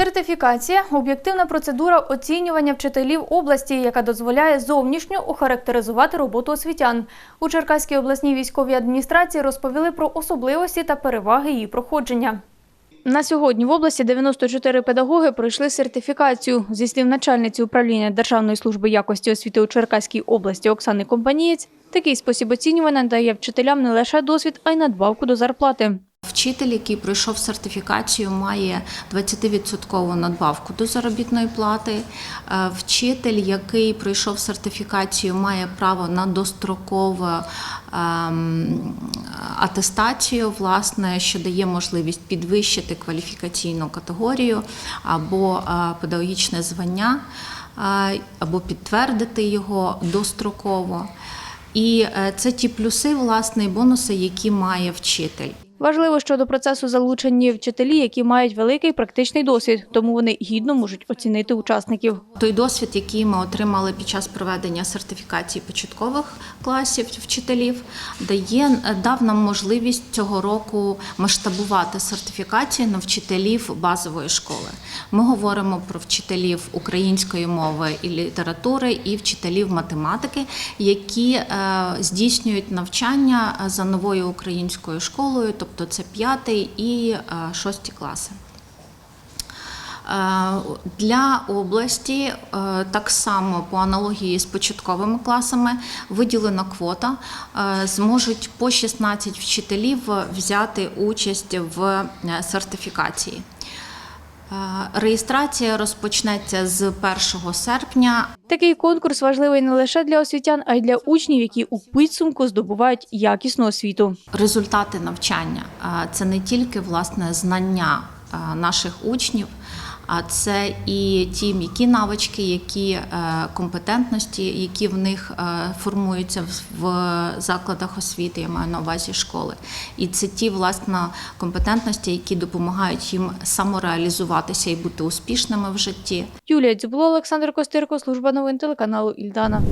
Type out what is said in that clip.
Сертифікація об'єктивна процедура оцінювання вчителів області, яка дозволяє зовнішньо охарактеризувати роботу освітян. У Черкаській обласній військовій адміністрації розповіли про особливості та переваги її проходження. На сьогодні в області 94 педагоги пройшли сертифікацію. Зі слів начальниці управління Державної служби якості освіти у Черкаській області Оксани Компанієць, такий спосіб оцінювання дає вчителям не лише досвід, а й надбавку до зарплати. Вчитель, який пройшов сертифікацію, має 20% надбавку до заробітної плати. Е, Вчитель, який пройшов сертифікацію, має право на дострокову ем, атестацію, власне, що дає можливість підвищити кваліфікаційну категорію або е, педагогічне звання, е, або підтвердити його достроково. І це ті плюси, власне, і бонуси, які має вчитель. Важливо, що до процесу залучені вчителі, які мають великий практичний досвід, тому вони гідно можуть оцінити учасників. Той досвід, який ми отримали під час проведення сертифікації початкових класів вчителів, дає дав нам можливість цього року масштабувати сертифікацію на вчителів базової школи. Ми говоримо про вчителів української мови і літератури і вчителів математики, які е, здійснюють навчання за новою українською школою, тобто це п'ятий і е, шості класи. Е, Для області е, так само по аналогії з початковими класами виділена квота. Зможуть по 16 вчителів взяти участь в сертифікації. Е, Реєстрація розпочнеться з 1 серпня. Такий конкурс важливий не лише для освітян, а й для учнів, які у підсумку здобувають якісну освіту. Результати навчання е, це не тільки власне знання наших учнів, а це і ті м'які навички, які е, компетентності, які в них е, формуються в закладах освіти, я маю на увазі школи. І це ті власне компетентності, які допомагають їм самореалізуватися і бути успішними в житті. Юлія Дзюбло, Олександр Костирко, служба новин телеканалу Ільдана.